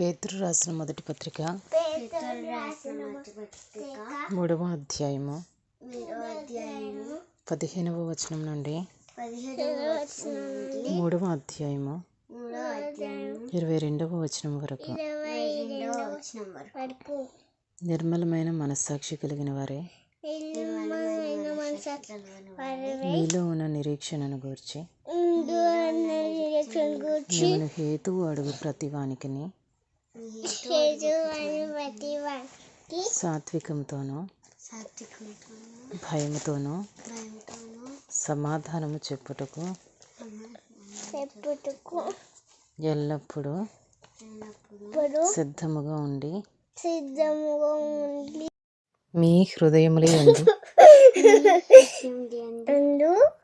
పేతురు రాసిన మొదటి పత్రిక. మూడవ అధ్యాయము. పదిహేనవ వచనం నుండి. మూడవ అధ్యాయము. ఇరవై రెండవ వచనం వరకు. నిర్మలమైన మనస్సాక్షి కలిగిన వారే. మీలో ఉన్న నిరీక్షణను గూర్చి. హేతువు అడుగు ప్రతి వానికిని సాత్వికంతోనూ భయముతోనూ సమాధానము చెప్పుటకు చెప్పుటకు ఎల్లప్పుడూ సిద్ధముగా ఉండి సిద్ధముగా ఉండి మీ హృదయముల యందు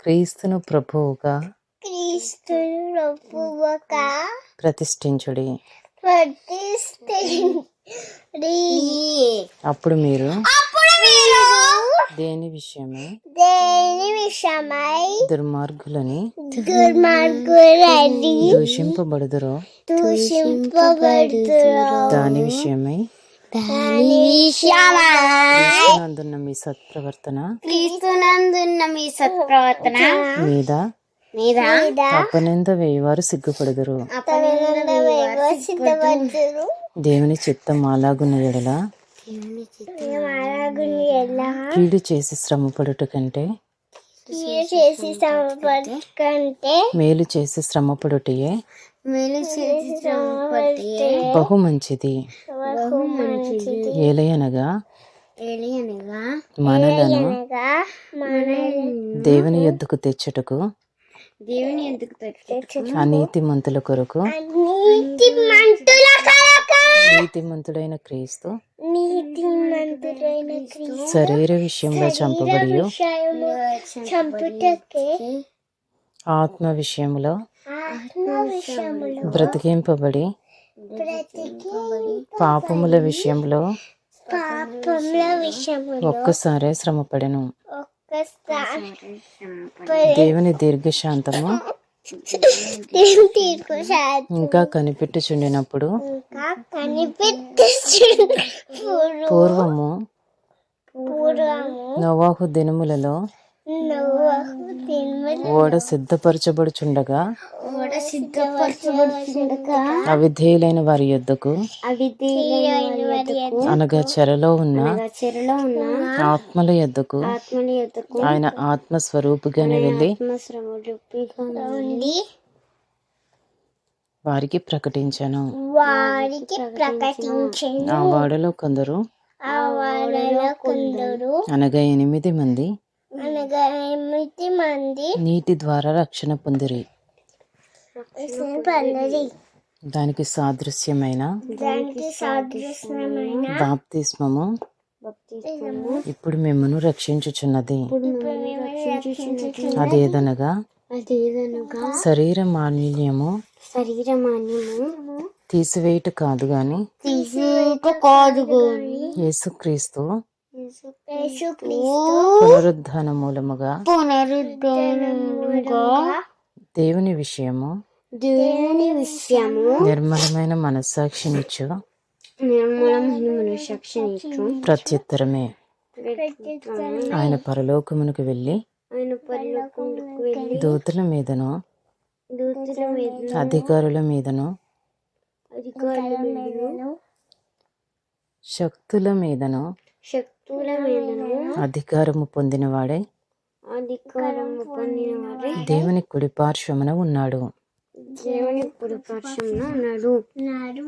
క్రీస్తును ప్రభువుగా క్రీస్తును రొప్పువక ప్రతిష్ఠించుడి. ప్రతిష్ఠించి అప్పుడు మీరు? అప్పుడు మీరు దేని విషయమై? దేని విషయమై? దుర్మార్గులని దుర్మార్గులని దూషింపబడుదురో? దూషింపబడుతురు దాని విషయమై? దాని విషయమై? నందున్న మీ సత్ప్రవర్తన? క్రీస్తునందున్న మీ సత్ప్రవర్తన? మీద? మీద? అపనింద వేయవారు సిగ్గుపడుదురు. సిద్ధపడుతురు దేవుని చిత్తం అలాగున్న ఎడల కీడు చేసి శ్రమపడుట కంటే చేసి సంపర్కంటే మేలు చేసి శ్రమపడుటయే మేలు చేసి సంపర్కే బహు మంచిది. బహు మంచిది. ఏలయనగా మనలను దేవుని యొద్దకు తెచ్చుటకు దేవుని ఎందుకు అనీతిమంతుల కొరకు. నీతి మంతుల కలక నీతిమంతుడైన క్రీస్తు నీతి మంతులైన క్రీస్తు శరీర విషయంలో చంపబడి ఆత్మ విషయంలో బ్రతికింపబడి బ్రతికి పాపముల విషయంలో ఒక్కసారే శ్రమపడెను. దేవుని దీర్ఘశాంతము ఇంకా కనిపెట్టుచుండినప్పుడు పూర్వము నోవాహు దినములలో ఓడ సిద్ధపరచబడుచుండగా సిద్ధపరచబడుతుండగా అవిధేయులైన వారి యొద్దకు అనగా చెరలో ఉన్న చెరలో ఉన్న ఆత్మల యొద్దకు ఆయన ఆత్మ స్వరూపుగానే వెళ్ళి వారికి ప్రకటించాను. వారికి ప్రకటించిన. ఆ వాడలో కొందరు ఆ వాళ్ళలో కొందరు అనగా ఎనిమిది మంది అనగా ఎనిమిది మంది నీటి ద్వారా రక్షణ పొందరి. దానికి సాదృశ్యమైన బాప్తిస్మము. ఇప్పుడు మిమ్మను రక్షించుచున్నది. అదేదనగా? శరీర మాలిన్యము శరీర మాన్యము తీసివేయుట కాదు గాని కాదు యేసుక్రీస్తు యేసుక్రీస్తు పునరుద్ధాన మూలముగా పునరుద్ధరణముగా దేవుని విషయము దేవుని విషయము నిర్మలమైన మనస్సాక్షినిచ్చు. నిర్మలమైన ప్రత్యుత్తరమే. ఆయన పరలోకమునకు వెళ్ళి ఆయన పరలోకములకు వెళ్ళి దూతల మీదను దూతుల అధికారుల మీదను అధికారుల మీదను శక్తుల మీదను శక్తుల మీదను అధికారము పొందినవాడే అధికారము పొందిన వారే దేవుని కుడి పార్శ్వమున ఉన్నాడు. దేవుని పురుపక్షంలో ఉన్నాడు ఉన్నాడు